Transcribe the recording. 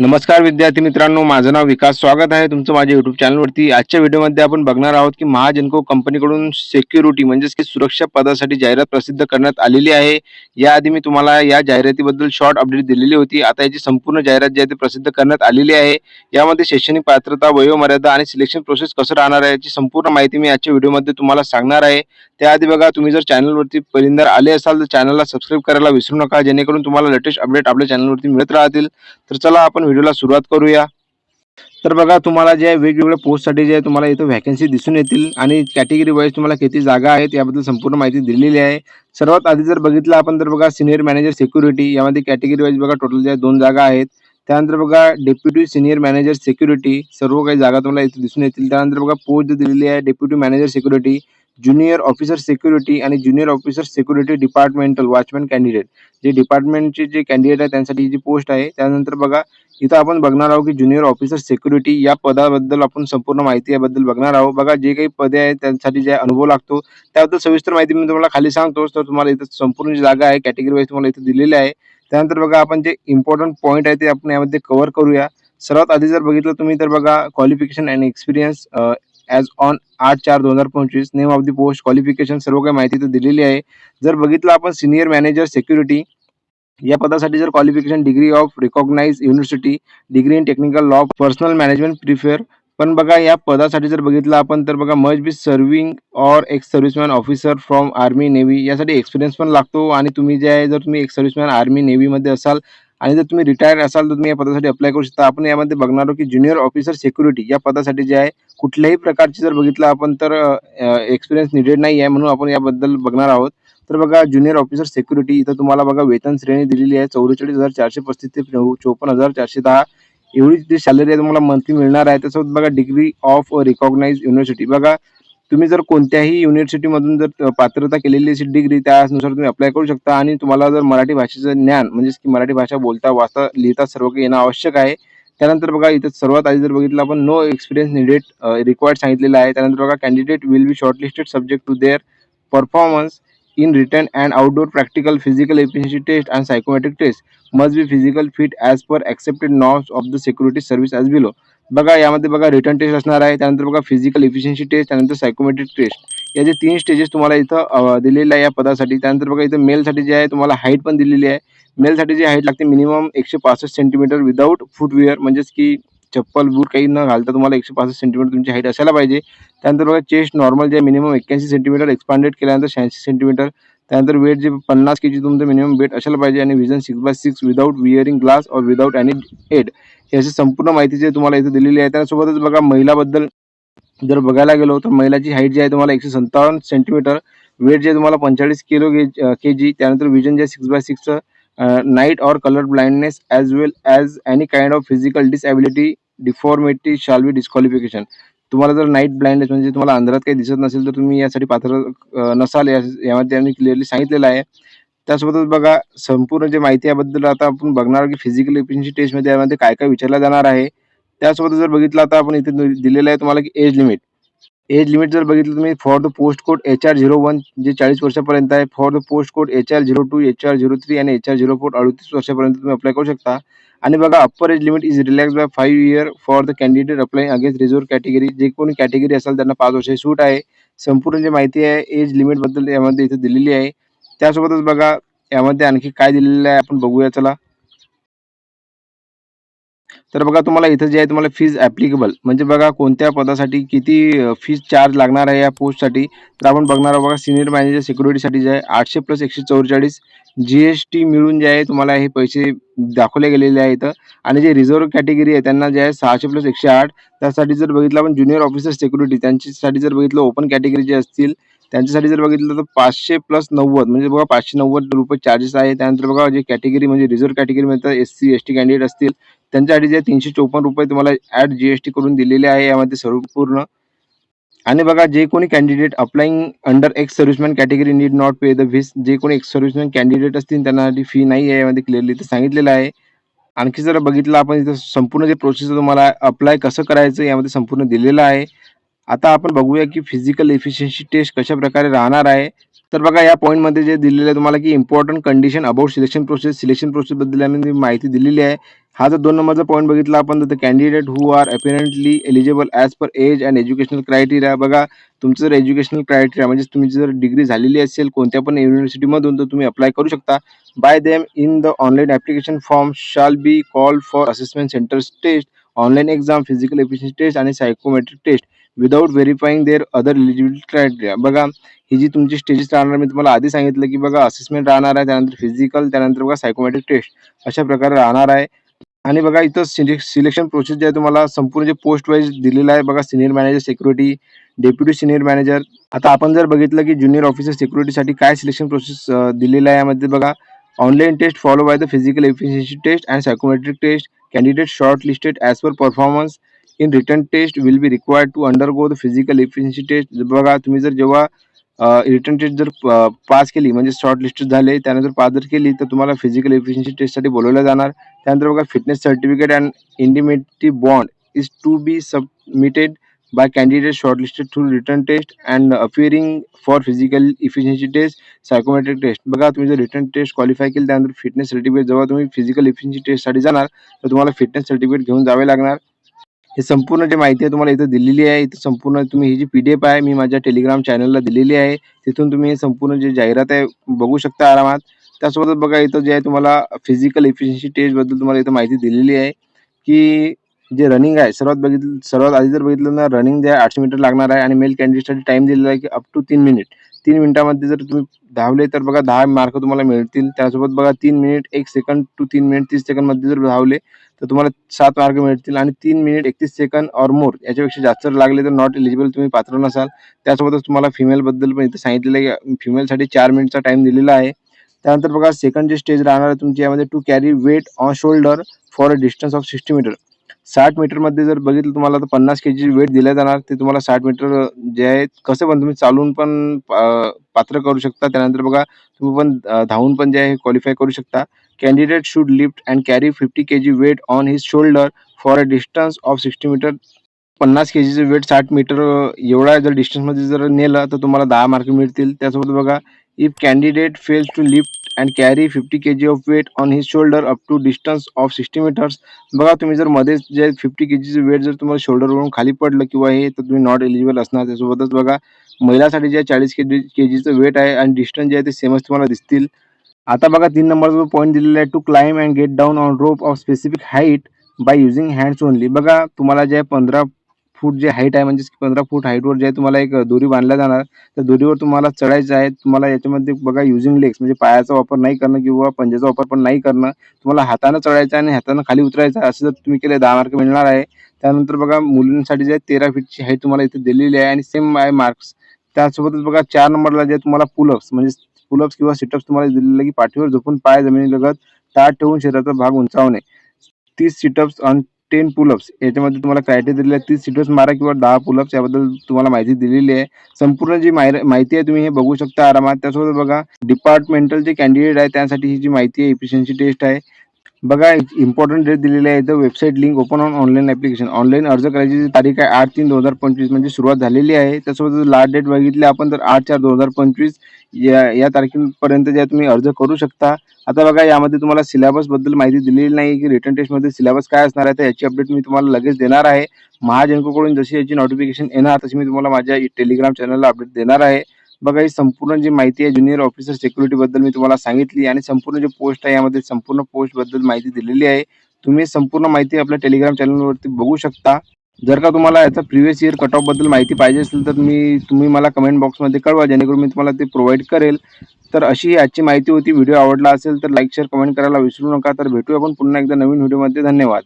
नमस्कार विद्यार्थी मित्रांनो माझं नाव विकास स्वागत आहे तुमचं माझ्या युट्यूब चॅनलवरती आजच्या व्हिडिओमध्ये आपण बघणार आहोत की महाजनको कंपनीकडून सेक्युरिटी म्हणजेच की सुरक्षा पदासाठी जाहिरात प्रसिद्ध करण्यात आलेली आहे. याआधी मी तुम्हाला या जाहिरातीबद्दल शॉर्ट अपडेट दिलेली होती. आता याची संपूर्ण जाहिरात जी आहे ती प्रसिद्ध करण्यात आलेली आहे. यामध्ये शैक्षणिक पात्रता वयोमर्यादा आणि सिलेक्शन प्रोसेस कसं राहणार आहे याची संपूर्ण माहिती मी आजच्या व्हिडिओमध्ये तुम्हाला सांगणार आहे. त्याआधी बघा तुम्ही जर चॅनलवरती पहिल्यांदा आले असाल तर चॅनलला सबस्क्राईब करायला विसरू नका जेणेकरून तुम्हाला लेटेस्ट अपडेट आपल्या चॅनलवरती मिळत राहतील. तर चला आपण व्हिडिओला सुरुवात करूया. तर बघा तुम्हाला जे वेगवेगळ्या पोस्टसाठी जे आहे तुम्हाला इथं व्हॅकन्सी दिसून येतील आणि कॅटेगरी वाईज तुम्हाला किती जागा आहेत याबद्दल संपूर्ण माहिती दिलेली आहे. सर्वात आधी जर बघितलं आपण तर बघा सिनियर मॅनेजर सिक्युरिटी यामध्ये कॅटेगरी वाईज बघा टोटल ज्या दोन जागा आहेत. त्यानंतर बघा डेप्युटी सिनियर मॅनेजर सिक्युरिटी सर्व काही जागा तुम्हाला इथे दिसून येतील. त्यानंतर बघा पोस्ट दिलेली आहे deputy manager security junior officer security आणि junior officer security departmental watchman candidate जे डिपार्टमेंटचे जे कॅन्डिडेट आहे त्यांसाठी जी पोस्ट आहे त्यानंतर बघा इथं आपण बघणार आहोत की ज्युनियर ऑफिसर सिक्युरिटी या पदाबद्दल आपण संपूर्ण माहिती याबद्दल बघणार आहोत. बघा जे काही पदे आहेत त्यांसाठी जे अनुभव लागतो त्याबद्दल सविस्तर माहिती मी तुम्हाला खाली सांगतो. तर तुम्हाला इथं संपूर्ण जी जागा आहे कॅटेगरी वाईज तुम्हाला इथं दिलेली आहे. त्यानंतर बघा आपण जे इम्पॉर्टंट पॉईंट आहे ते आपण यामध्ये कव्हर करूया. सर्वात आधी जर बघितलं तुम्ही तर बघा qualification and experience as on आठ चार दोन हजार पंचवीस name of the post qualification सर्व काही माहिती इथे दिलेली आहे. जर बघितलं आपण सिनियर मॅनेजर सिक्युरिटी या पदासाठी जर qualification degree of recognised university degree in technical law personnel management prefer पण बघा या पदासाठी जर बघितलं आपण तर बघा must be serving or ex serviceman officer from army navy यासाठी एक्सपिरियन्स पण लागतो आणि तुम्ही जे आहे जर तुम्ही एक्स सर्व्हिसमॅन आर्मी नेव्हीमध्ये असाल आणि जर तुम्ही रिटायर असाल तर तुम्ही या पदासाठी अप्लाय करू शकता. आपण यामध्ये बघणार आहोत की ज्युनियर ऑफिसर सिक्युरिटी या पदासाठी जे आहे कुठल्याही प्रकारची जर बघितलं आपण तर एक्सपिरियन्स निडेड नाही आहे म्हणून आपण याबद्दल बघणार आहोत. तर बघा ज्युनियर ऑफिसर सिक्युरिटी इथं तुम्हाला बघा वेतन श्रेणी दिलेली आहे. चौवेचाळीस हजार चारशे पस्तीस ते चौ- चोपन्न हजार चारशे दहा. एवढी जी सॅलरी आहे तुम्हाला मंथली मिळणार आहे. त्यासोबत बघा डिग्री ऑफ रिकॉग्नाइज युनिव्हर्सिटी बघा तुम्ही जर कोणत्याही युनिव्हर्सिटीमधून जर पात्रता केलेली असेल डिग्री त्यानुसार तुम्ही अप्लाय करू शकता. आणि तुम्हाला जर मराठी भाषेचं ज्ञान म्हणजेच की मराठी भाषा बोलता वाचता लिहिता सर्व काही येणं आवश्यक आहे. त्यानंतर बघा इथं सर्वात आधी जर बघितलं आपण नो एक्सपिरियन्स निडेड रिक्वायर्ड सांगितलेलं आहे. त्यानंतर बघा candidate will be shortlisted subject to their performance in written and outdoor practical physical efficiency test and psychometric test must be physical fit as per accepted norms of the security service as below बघा यामध्ये बघा written test असणार आहे. त्यानंतर बघा physical efficiency test त्यानंतर psychometric test या जे तीन स्टेजेस तुम्हाला इथं अ, दिलेले आहे या पदासाठी त्यानंतर बघा इथं मेलसाठी जे आहे तुम्हाला हाईट पण दिलेली आहे. मेलसाठी जी हाईट लागते मिनिमम एकशे पासष्ट सेंटीमीटर विदाऊट फुटवेअर म्हणजेच की चप्पल बूट काही न घालता तुम्हाला एकशे पासष्ट सेंटीमीटर तुमची हाईट असायला पाहिजे. त्यानंतर बघा चेस्ट नॉर्मल जे मिनिमम एक्क्याऐंशी सेंटीमीटर एक्सपांडेड केल्यानंतर शहाऐंशी सेंटीमीटर त्यानंतर वेट जे पन्नास के जी तुमचं मिनिमम वेट असायला पाहिजे आणि vision six by six without wearing glass or without any aid याची संपूर्ण माहिती जे तुम्हाला इथे दिलेली आहे त्यासोबतच बघा महिलाबद्दल जर बघायला गेलो तर महिलाची हाईट जी आहे तुम्हाला एकशे सत्तावन्न सेंटीमीटर वेट जे आहे तुम्हाला पंचेचाळीस किलो के जी त्यानंतर विजन जे six by सिक्सचं night or colour blindness as well as any kind of physical disability deformity shall be disqualification तुम्हाला जर नाईट ब्लाइंडनेस म्हणजे तुम्हाला अंधारात काही दिसत नसेल तर तुम्ही यासाठी पात्र नसाल या- यामध्ये त्यांनी क्लिअरली सांगितलेलं आहे. त्यासोबतच बघा संपूर्ण जे माहिती याबद्दल आता आपण बघणार की फिजिकल एफिशियन्सी टेस्टमध्ये यामध्ये काय काय विचारलं जाणार आहे. त्यासोबत जर बघितलं आता आपण इथे दिलेलं आहे तुम्हाला की एज लिमिट एज लिमिट जर बघितलं तुम्ही for the post code H R zero one जे चाळीस वर्षापर्यंत आहे for the post code H R zero two H R zero three आणि एच आर झिरो फोर अडतीस वर्षापर्यंत तुम्ही अप्लाय करू शकता. आणि बघा upper age limit is relaxed by five year for the candidate apply against reserve category जे कोणी कॅटेगरी असेल त्यांना पाच वर्षाची सूट आहे. संपूर्ण जी माहिती आहे एज लिमिटबद्दल यामध्ये इथे दिलेली आहे. त्यासोबतच बघा यामध्ये आणखी काय दिलेलं आहे आपण बघूया चला. तर बघा तुम्हाला इथं जे आहे तुम्हाला फीज ॲप्लिकेबल म्हणजे बघा कोणत्या पदासाठी किती फीज चार्ज लागणार आहे या पोस्टसाठी तर आपण बघणार आहोत बघा सिनियर मॅनेजर सिक्युरिटीसाठी जे आहे आठशे प्लस एकशे चौवेचाळीस. जी एस टी मिळून जे आहे तुम्हाला हे पैसे दाखवले गेलेले आहे इथं. आणि जे रिझर्व्ह कॅटेगरी आहे त्यांना जे आहे सहाशे प्लस एकशे आठ. त्यासाठी जर बघितलं आपण ज्युनियर ऑफिसर सिक्युरिटी त्यांच्यासाठी जर बघितलं ओपन कॅटेगरी जे असतील त्यांच्यासाठी जर बघितलं तर पाचशे प्लस नव्वद म्हणजे बघा पाचशे नव्वद रुपये चार्जेस आहे. त्यानंतर बघा जे कॅटेगरी म्हणजे रिझर्व्ह कॅटेगरीमध्ये S C S T candidate असतील त्यांच्यासाठी जे तीनशे चोपन्न रुपये तुम्हाला ॲड जी एस टी करून दिलेले आहे यामध्ये सर्व पूर्ण आणि बघा जे कोणी candidate applying under ex serviceman category need not pay the fees जे कोणी एक्स सर्व्हिसमॅन कॅन्डिडेट असतील त्यांनासाठी फी नाही आहे यामध्ये क्लिअरली तर सांगितलेलं आहे. आणखी जर बघितलं आपण इथं संपूर्ण जे प्रोसेस तुम्हाला अप्लाय कसं करायचं यामध्ये संपूर्ण दिलेलं आहे. आता आपण बघूया की फिजिकल एफिशियन्सी टेस्ट कशा प्रकारे राहणार आहे. तर बघा या पॉईंटमध्ये जे दिलेलं आहे तुम्हाला की important condition about selection process selection प्रोसेसबद्दल आम्ही माहिती दिलेली आहे हा जर दोन नंबरचा पॉईंट बघितला आपण तर candidate who are apparently eligible as per age and educational criteria बघा तुमचं जर एज्युकेशनल क्रायटेरिया म्हणजे तुमची जर डिग्री झालेली असेल कोणत्या पण युनिव्हर्सिटीमधून तर तुम्ही अप्लाय करू शकता. By them in the online application form shall be call for assessment centres test online exam physical efficiency test आणि psychometric test without verifying their other eligibility criteria बघा ही जी तुमची स्टेजेस राहणार मी तुम्हाला आधी सांगितलं की बघा असेसमेंट राहणार आहे त्यानंतर फिजिकल त्यानंतर बघा सायकोमेट्रिक टेस्ट अशा प्रकारे राहणार आहे. आणि बघा इथं सिलेक्शन प्रोसेस जे आहे तुम्हाला संपूर्ण जे पोस्ट वाईज दिलेलं आहे बघा senior manager security deputy senior manager आता आपण जर बघितलं की ज्युनियर ऑफिसर सिक्युरिटीसाठी काय सिलेक्शन प्रोसेस दिलेलं आहे यामध्ये बघा online test follow by the physical efficiency test and psychometric test Candidates shortlisted as per performance in written test will be required to undergo the physical efficiency test बघा तुम्ही जर जेव्हा written test जर pass केली म्हणजे short listed झाले त्यानंतर pass जर केली तर तुम्हाला फिजिकल एफिशियन्सी टेस्टसाठी बोलवलं जाणार. त्यानंतर बघा fitness certificate and indemnity bond is to be submitted by candidates shortlisted through written test and appearing for physical efficiency test psychometric test. बघा तुम्ही जर रिटर्न टेस्ट क्वालिफाय केली त्यानंतर फिटनेस सर्टिफिकेट जेव्हा तुम्ही फिजिकल इफिशियन्सी टेस्टसाठी जाणार तर तुम्हाला फिटनेस सर्टिफिकेट घेऊन जावे लागणार. हे संपूर्ण जे माहिती आहे तुम्हाला इथं दिलेली आहे. इथं संपूर्ण तुम्ही ही जी पी डी एफ आहे मी माझ्या टेलिग्राम चॅनलला दिलेली आहे. तिथून तुम्ही हे संपूर्ण जे जाहिरात आहे बघू शकता आरामात. त्यासोबतच बघा इथं जे आहे तुम्हाला फिजिकल इफिशियन्सी टेस्टबद्दल तुम्हाला इथं माहिती दिलेली आहे की जे रनिंग आहे सर्वात बघितलं सर्वात आधी जर बघितलं ना रनिंग जे आहे आठशे मीटर लागणार आहे आणि मेल कॅन्डिडेटसाठी टाइम दिलेला आहे की अप टू तीन मिनिट तीन मिनिटामध्ये जर तुम्ही धावले तर बघा दहा मार्क तुम्हाला मिळतील. त्यासोबत बघा तीन मिनिट एक सेकंड टू तीन मिनिट तीस सेकंडमध्ये जर धावले तर तुम्हाला सात मार्क मिळतील. आणि तीन मिनिट एकतीस सेकंड ऑर मोर याच्यापेक्षा जास्त जर लागले तर नॉट एलिजिबल तुम्ही पात्र नसाल. त्यासोबतच तुम्हाला फिमेलबद्दल पण इथं सांगितलेलं आहे की फिमेलसाठी चार मिनिटचा टाइम दिलेला आहे. त्यानंतर बघा सेकंड जे स्टेज राहणार आहे तुमची यामध्ये to carry weight on shoulder for a distance of sixty metre साठ मीटरमध्ये जर बघितलं तुम्हाला तर पन्नास के जी वेट दिल्या जाणार. ते तुम्हाला साठ मीटर जे आहे कसं पण तुम्ही चालून पण पात्र करू शकता. त्यानंतर बघा तुम्ही पण धावून पण जे आहे क्वालिफाय करू शकता. Candidate should lift and carry fifty K G weight on his shoulder for a distance of sixty metre पन्नास के जीचं वेट साठ मीटर एवढा जर डिस्टन्समध्ये जर नेलं तर तुम्हाला दहा मार्क मिळतील. त्यासोबत बघा if candidate fails to lift and carry fifty K G of weight on his shoulder up to distance of sixty metres बघा तुम्ही जर मध्येच जे फिफ्टी के जीचं वेट जर तुम्हाला शोल्डरवरून खाली पडलं किंवा हे तर तुम्ही नॉट एलिजिबल असणार. त्यासोबतच बघा महिलासाठी जे चाळीस के जी के जीचं वेट आहे आणि डिस्टन्स जे आहे ते सेमच तुम्हाला दिसतील. आता बघा तीन नंबरचा पॉईंट दिलेला आहे to climb and get down on rope of specific height by using hands only बघा तुम्हाला जे पंधरा फूट जे हाईट आहे म्हणजे पंधरा फूट हाईटवर जे तुम्हाला एक दोरी बांधल्या जाणार. त्या दोरीवर तुम्हाला चढायचं आहे तुम्हाला याच्यामध्ये बघा युजिंग लेग्स म्हणजे पायाचा वापर नाही करणं किंवा पंजाचा वापर पण नाही करणं. तुम्हाला हातानं चढायचं आणि हातानं खाली उतरायचं आहे असं जर तुम्ही केलं दहा मार्क मिळणार आहे. त्यानंतर बघा मुलींसाठी जे आहे तेरा फीटची हाईट तुम्हाला इथे दिलेली आहे आणि सेम आहे मार्क्स त्यासोबतच बघा चार नंबरला जे तुम्हाला पुलअप्स म्हणजे पुलअप्स किंवा सिटअप्स तुम्हाला दिलेलं की पाठीवर झोपून पाय जमिनीलगत ताट ठेवून शरीराचा भाग उंचावणे. तीस सिटअप्स आणि टेन पुलअप्स याच्यामध्ये तुम्हाला क्रायटेरिया दिलेला आहे तीस सिटअप्स मारा किंवा दहा पुलअप्स याबद्दल तुम्हाला माहिती दिलेली आहे. संपूर्ण जी माहिती आहे तुम्ही हे बघू शकता आरामात. त्यासोबत बघा डिपार्टमेंटल जे कॅन्डिडेट आहे त्यासाठी ही जी माहिती आहे एफिशियन्सी टेस्ट आहे. बघा इम्पॉर्टंट डेट दिलेली आहे. इथं website link open on online application online अर्ज करायची तारीख आहे आठ तीन दोन हजार पंचवीस म्हणजे सुरुवात झालेली आहे. त्यासोबत लास्ट डेट बघितली आपण तर आठ चार दोन हजार पंचवीस या या तारखेपर्यंत जे तुम्ही अर्ज करू शकता. आता बघा यामध्ये तुम्हाला सिलेबसबद्दल माहिती दिलेली नाही की रिटर्न टेस्टमध्ये सिलेबस काय असणार आहे तर याची अपडेट मी तुम्हाला लगेच देणार आहे. महाजनकोकडून जशी याची नोटिफिकेशन येणार तशी मी तुम्हाला माझ्या टेलिग्राम चॅनलला अपडेट देणार आहे. बघा ही संपूर्ण जी माहिती आहे ज्युनियर ऑफिसर सिक्युरिटी बद्दल मी तुम्हाला सांगितली आणि संपूर्ण जे पोस्ट आहे यामध्ये संपूर्ण पोस्टबद्दल माहिती दिलेली आहे. तुम्ही संपूर्ण माहिती आपल्या टेलिग्राम चॅनलवरती बघू शकता. जर का तुम्हाला याचा प्रिव्हियस इयर कट ऑफबद्दल माहिती पाहिजे असेल तर मी तुम्ही मला कमेंट बॉक्समध्ये कळवा जेणेकरून मी तुम्हाला ते प्रोव्हाइड करेल. तर अशी आजची माहिती होती व्हिडिओ आवडला असेल तर लाईक शेअर कमेंट करायला विसरू नका. तर भेटूया आपण पुन्हा एकदा नवीन व्हिडिओमध्ये धन्यवाद.